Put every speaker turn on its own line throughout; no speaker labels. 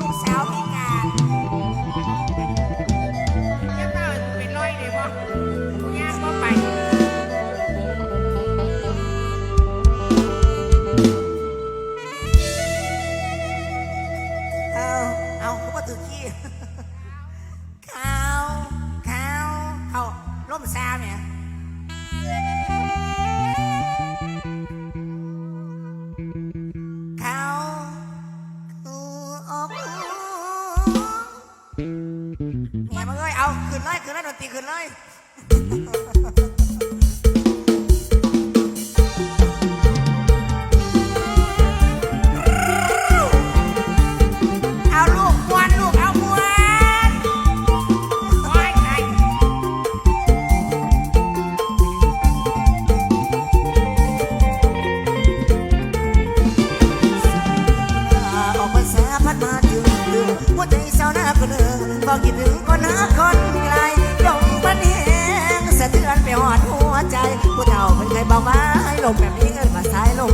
ลูกสาวพิการ
แหย
มึงเอ้ยเอาขึ้นเลยขึ้นเลยดนตรีขึ้นเลย ก็คิดถึงคนหาคนไกลลมพันแหงสะเทือนไปหอดหัวใจ ผู้เฒ่าเพิ่นเคยบอกว่าให้ลมแบบนี้เอิ้นว่าสายลม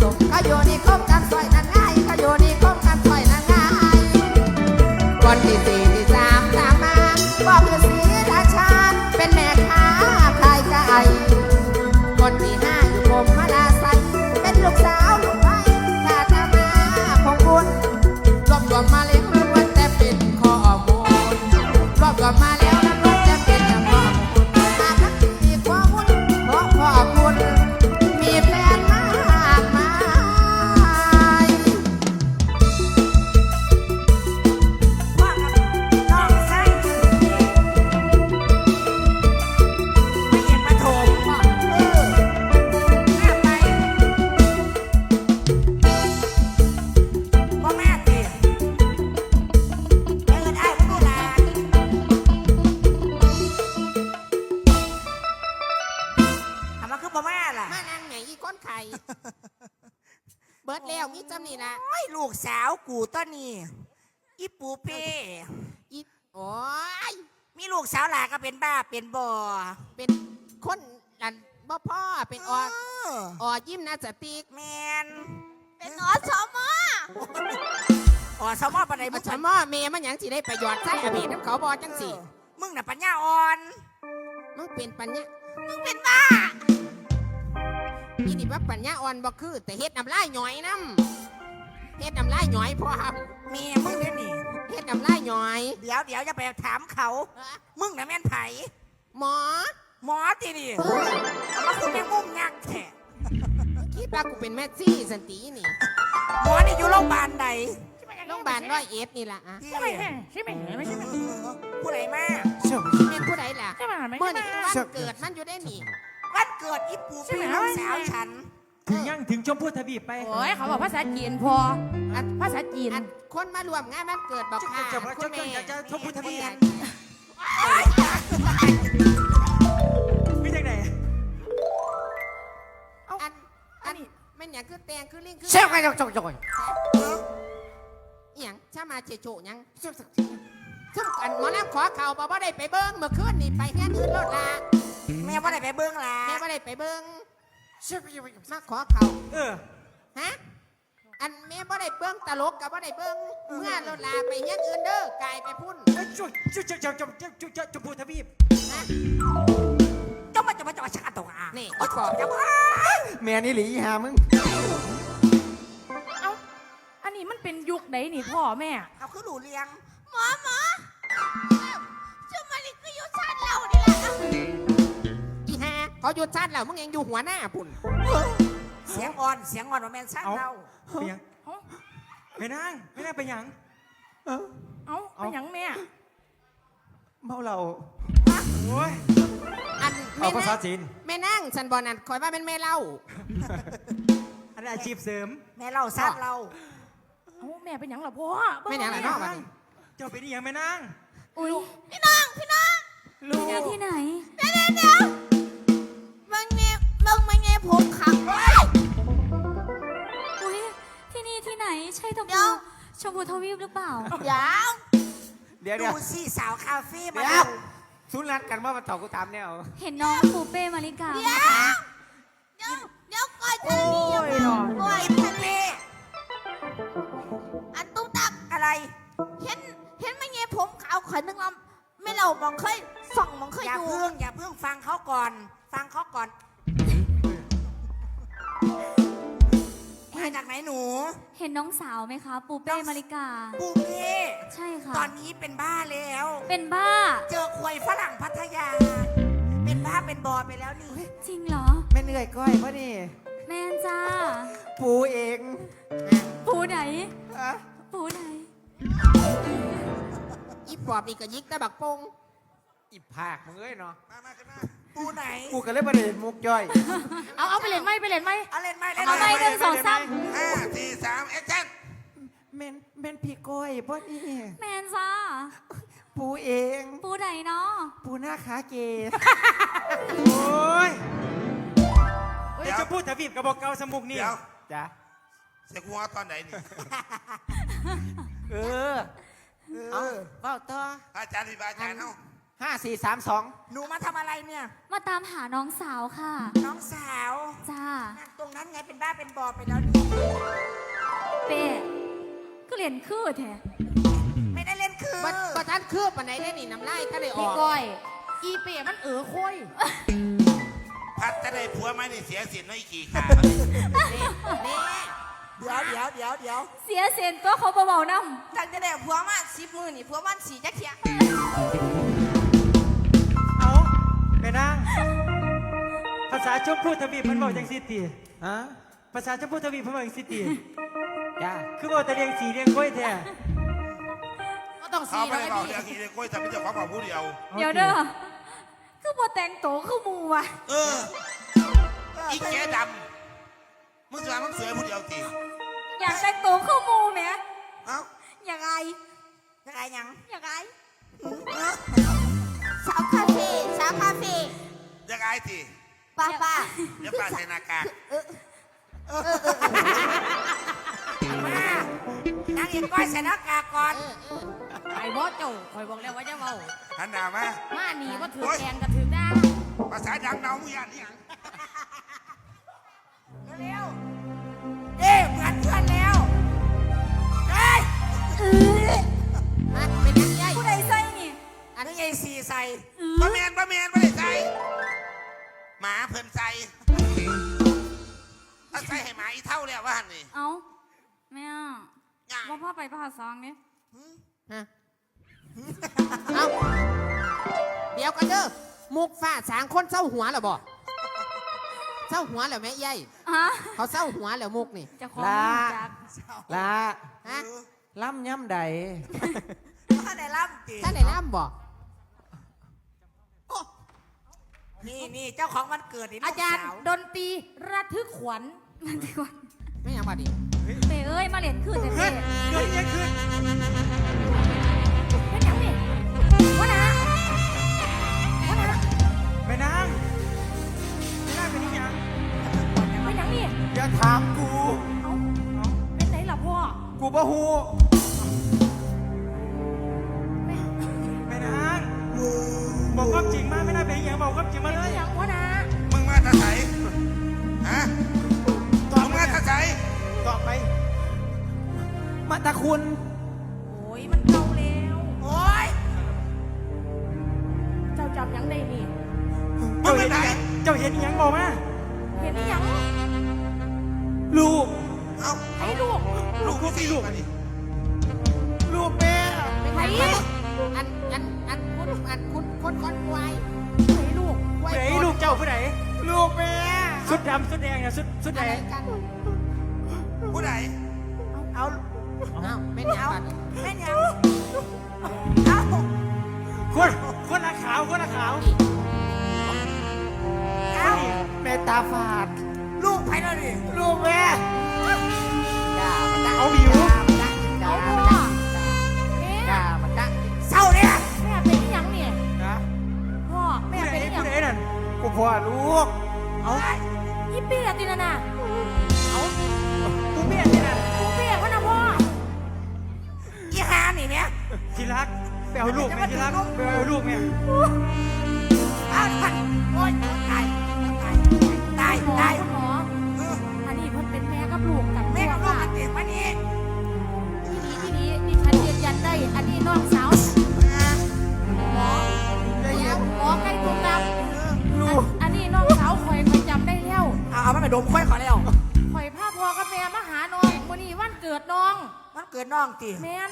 Cayó เบิดแล้วมีจำนี่ละ
โอ้ยลูกสาวกูต้นนี้อีปูเป้
อีโอ้ย
มีลูกสาวหลาก็เป็นบ้าเป็นบ่อ
เป็นคนอันบ่พ่อเป็นออ
เออ
ออยิ้มนาสติก
แมน
เป็นอสมอ
อ๋อสมอปานใดมึ
มัน
ง
จะมอเมมันหยังสิได้ประโยชน์ใช่อเมน้ำเขาบอจังสิ
เออมึงน่ะปัญญาอ่อน
มึงเป็นปัญญา
มึงเป็นบ้า
พี่นี่ว่าปัญญาอ่อนบ่คือ แต่เฮ็ดน้ำลายหน่อยน้ำเฮ็ดน้ำลายหน่อยพอครับ
เมียมึงเดี๋ยวนี้
เฮ็ดน้ำลายหน่อย
เดี๋ยวเดี๋ยวจะไปถามเขา มึงน่ะแม่นไผ
หมอ
หมอตีนี่เอามาคือแม่งมุมยักษ์แท้
คิดว่ากูเป็นแม่ซี่สันตินี่
หมอนี่อยู่โรงพยาบาลใด
โรงพยาบาลร้อยเอ็ดนี่ล่ะอะ
ที่
ใช่ไหมใช่ไหมไม่ใช่ไหม
เออผู้ใดมา
เป็นผู้ใดล่ะ
ใช่ไหมไม่
เมื่อ
ใช่
นี่
ไหม
วันเกิดมันอยู่ได้นี่
วันเกิดอีปูพี่น้องสาวฉัน
ถึงยังถึงชมพูทวีปไป
โอ้ยเขาบอกภาษาจีนพอ
อัน
ภาษาจีน
อันคนมารวมงานมันเกิดบอกค่ะ
จะจะ
คุณแม่
จะจะชมพูทวีป
แม่
ไม่จังไหน
อันอันแม่นอย่างคือแตงคือลิงคือ
เชี่ยวกันจกจกจก
อหย่างชามาเจโจหยังซึ่งอันหมอน้ำขอเข่าบอกว่าได้ไปเบิ้งเมื่อคืนนี่ไปแค่อื่นรถละ
แม่ว่าได้ไปเบิ้งล่ะ
แม่ว่าได้ไปเบิ้งมาขอเข่า
เออ
ฮะอันแม่บ่ได้เบิ้งตลกกับบ่ได้เบิ้งเมื่อรถลาไปยังอื่นเด้อกลายไปพุ่น
จุดจุดจุดจุดจุดจุดจุดจุดชมพูทวีป
นะ
เจ้ามาจะมาจะมาชาตัวอะ
นี่
โอ้ย
ขอ
จะมา
แม่นี่หลีหามึง
เอ้า อันนี้มันเป็นยุคไหนนี่พ่อแม่
เอาคือหลูเลี้ยง
หมอหมอ เขา
หยุดชัดแล้วมึงยังอยู่หัวหน้าพุ่น
เสียงอ่อนเสียงอ่อนว่าแม่นช่างเรา
ไปยัง
เอ้า
ไม่นั่งไม่นั่งไปยัง
เออ
เอ้าเป็นหยังแม่
เมาเรา
โอ้ย
อัน
เอา
แม่
ภาษา
นั่ง
จีน
แม่นั่งฉันบอนั่นคอยว่าเป็นแม่เล่า
อันนี้อาชีพเสริม
แม่เราซัดเรา
เอ้าแม่เป็นหยังล่ะพ่อ
ไม่หยังล่ะเนาะบัดนี้
เจ้าเป็นอีหยังไม่นั่ง
อุ้ย
พี่น้องพี่น้อง
ลูก
ที่นี่ที่ไหน
เดี๋ยวเดี๋ยว มึงมาเงี้ยผมขังไว้
อุ้ยที่นี่ที่ไหนใช่ท
เดี๋
พู
ยว
ชมพูทวีปหรือเปล่า
เดี๋ยว
เดี๋ยวเดี๋ยว
ดูสิสาวคาเฟ่มา
เดี๋
แล้
ยววสุนัดกันว่ามันตอบกูถามแนว
เห็นน้องปูเป้มาริกาไหม
เดี๋ยว
คะ
เดี๋ยวเดี๋ยวก่อนท่านนี่ยังไม่ก่อนท่านนี่อันตุ้มตับ
อะไร
เห็นเห็นมาเงี้ยผมขาวขอยนึงลำไม่เรามองเคยส่องมองเคย
อย่า
ดู
เพิ่งอย่าเพิ่งฟังเขาก่อน ฟังเขาก่อน มาจากไหนหนู
เห็นน้องสาวไหมคะปูเป้มาริกา
ปูเป้
ใช่ค่ะ
ตอนนี้เป็นบ้าแล้ว
เป็นบ้า
เจอควยฝรั่งพัทยา เป็นบ้าเป็นบอไปแล้วนี่
จริงเหรอ
แม่เหนื่อยก้อยเพราะนี่
แมนจ้า
ปูเอง
ปูไหน
อะ
ปูไหน
อีปอบนี่ก็ยิกตะบักโปง
อีผากมึงเอ้ยเนาะ
ปูไหน
กูก็เลยประเด็นมุกย่อย
เอาเอาไปเล่นไหมไปเล่นไหม
เอาเล่นไหมเล่น
เอา
ไห
ไป
ม
หนึ่งสองสาม
ห้าสี่สามแอคชั่น
แม่นแม่นพี่ก้อยเพราะนี่
แมนจ้า
ปูเอง
ปูไหนเนาะ
ปูหน้าขาเกย์
โอ้ยไอ้ชมพูทวีปกับบอกเกาสมุกนี่
เดี๋ยว
จ้ะ
เสียงหัวตอนไหนนี่
เออ เอาเฝ้าต่อ
อาจารย์ที่บาอาจารย์เนาะ
ห้าสี่สามสอง
หนูมาทำอะไรเนี่ย
มาตามหาน้องสาวค่ะ
น้องสาว
จ้า
นั่งตรงนั้นไงเป็นบ้าเป็นบอไปแล้วนี่
เป้ก็เรียนคือแท้
ไม่ได้เล่นคือ
บัดบัดท่านคืบปันไหนได้นี่น้ำลายท่านได้อ
พี่
อก
ก้อย อีเป๋มันเออค่อย
พัดจะได้ผัวไหมนี่เสียสินน้อยขี่ขา
นี่นี่
เดี๋ยวเดี๋ยวเดี๋ยวเดี๋ยว
เสียเซนตัวเขาเบาๆนำ
จากจะได้ผัวมาสิบมือนี่ผัวมันสีจะเขียา
ษาชมพูทวีปมันบอกจังสิตี
ฮะ
ภาษาชมพูทวีปมันบอกจังสิตี
จ้า
คือบอกแต่เรียงสีเรียงกล้วยแท้
ก็ต้อง
เขา
สี
ไม่
นะ
ได้
ไอ้
บอก
พี่
เรื่องนี้เลยกล้วยแต่ไม่เจ้าของบอกผู้เดียว
เดี๋ยวเด้อคือบ่แต่งโตวคือหมูว่ะ
เอออีแกดำมึงสวยมึงสวยผู้เดียวตี
อยากแต่งโตวคือหมูแหม
เอ้า
อยากไอ
ยังไงยัง
อยากไอ
สาวคาเฟ่สาวคาเฟ่
ยังไงตี
ป้าป้า
เดี๋ยวป้าใส่หน้ากาก
มานางเอกก้อยใส่หน้ากากก่อน
ไอ้บอสเจ้าคอยบอกแล้วว่าจะเมา
หันหน้ามา
มาหนีว่าถือแกงกระถือได้
ภาษาดังเนามึงอย่างนี้
เร็วเอ๊ะเหมือนเพื่อนแล้วเฮ้ย
มาเป็นยังไง
ผู้ใดใส่นี่
อันนี้ไงสี่ใส่
บะเมียนบะเมียนไม่ได้ใส่ หมาเพิ่นใส่ถ้าใส่ให้หมาอีเท่าแล้วว่าหันนี่
เอาแม่อะ
ย่าง
ว่าพ่อไปผ่าซองนี่
ฮะเอาเดี๋ยวกันเด้อมุกฟ้าสางคนเศร้าหัวเหรอบ่เศร้าหัวเหรอแม่ใหญ่
ฮะ
เขาเศร้าหัวเหรอมุกนี่
เจะของ
ลา
จัก
ลา
ฮะ
ล่ำย่ำใด
ถ้าได้รับตี
ท่านไหนล่ำบ่
นี่นี่เจ้าของวันเกิดนี่ลู
อากจารย์
สาว
ดนตรีระทึกขวัญ
มันดีกว่า
ไม่ยังบ่ดิ
เป้เอ้ยมาเล่นคือแต่
เฮ้
เป้
ยเกิดยังขึ้น
ย
มันเก่าแล้
วโอ้ยเจ้าจำยังได้นี่
มึงไปไหน
เจ้าเห็นยังบอกมา
เห็นหรือยัง
ลูก
เอ้า
ไอ้ลูก
ลูกกูสิลูกอันนี้
ลูกแม่
เป็นไงอันอันอันคุณอันคุณคนคนควาย
ไอ้ลูก
ควาย
ผู้ใดลูกเจ้าผู้ใด
ลูกแม่
สุดดำสุดแดงนะสุดสุด
อะ
แด
ไรงกัน
ผู้ใด
เอา
เอ้าเป็นยังบัด
เป็นยัง
ฝาด
ลูกไปแล้วดิ
ลูกแม่
ด่ามันด่า
เอาหิว
ด่า
เอา
มัน
พ่อ
ด่า
แม่
ด่ามันด่า
เศร้าเนี่ย
แม่เป็นยังเนี่ย
นะ
พ่อแม่
ผู้ใด
เป็นยัง
ผู้ใดนั่น
กูพ่อลูก
เอา
ยี่เปียตินะน่ะ
เอากูเมียที่นั่น
กูเปียพะนะพ่อ
อีหานี่เนี่ย
ที่รักไปเอาลูกแม่ที่รักไปเอาลูกแม่
เอาท่านโอ้ยตายตาย ตาย
หมอ
ตาย
คุณหมอ
เออ
อันนี้เพิ่นเป็นแม่กับลูกกัน
แม่กับลูก
ค่ะ
กันเต็มวันนี้
ที่นี้ที่นี้ดิฉันยืนยันได้ อันนี้น้องสาวหมอเดี๋ยวหมอใกล้ถูกรับ
ลูก
อันนี้น้องสาวข่อยข่อยจำได้แล้ว
เอาเอามันไปดมค่อยขอแล้ว
ข่อยพาพ่อกับแม่มาหาน้องมื้อนี้วันเกิดน้อง
มันเกิดน้องตี
แม่น